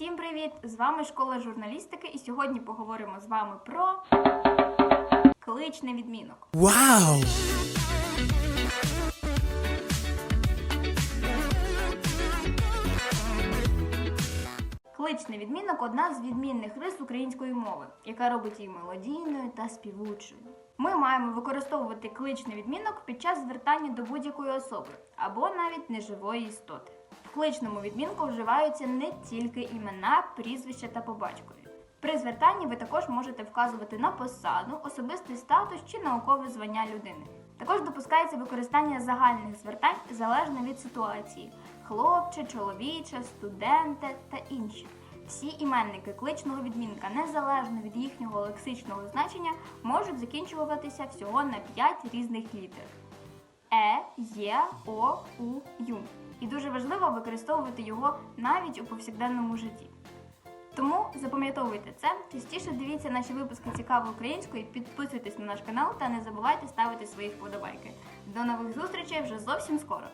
Всім привіт! З вами школа журналістики, і сьогодні поговоримо з вами про кличний відмінок. Wow! Кличний відмінок одна з відмінних рис української мови, яка робить її мелодійною та співучою. Ми маємо використовувати кличний відмінок під час звертання до будь-якої особи або навіть неживої істоти. Кличному відмінку вживаються не тільки імена, прізвища та по батькові. При звертанні ви також можете вказувати на посаду, особистий статус чи наукове звання людини. Також допускається використання загальних звертань залежно від ситуації: хлопче, чоловіче, студенте та інші. Всі іменники кличного відмінка, незалежно від їхнього лексичного значення, можуть закінчуватися всього на 5 різних літер: Е, Є, О, У, Ю. І дуже важливо використовувати його навіть у повсякденному житті. Тому запам'ятовуйте це, частіше дивіться наші випуски цікаво українською, підписуйтесь на наш канал та не забувайте ставити свої вподобайки. До нових зустрічей вже зовсім скоро.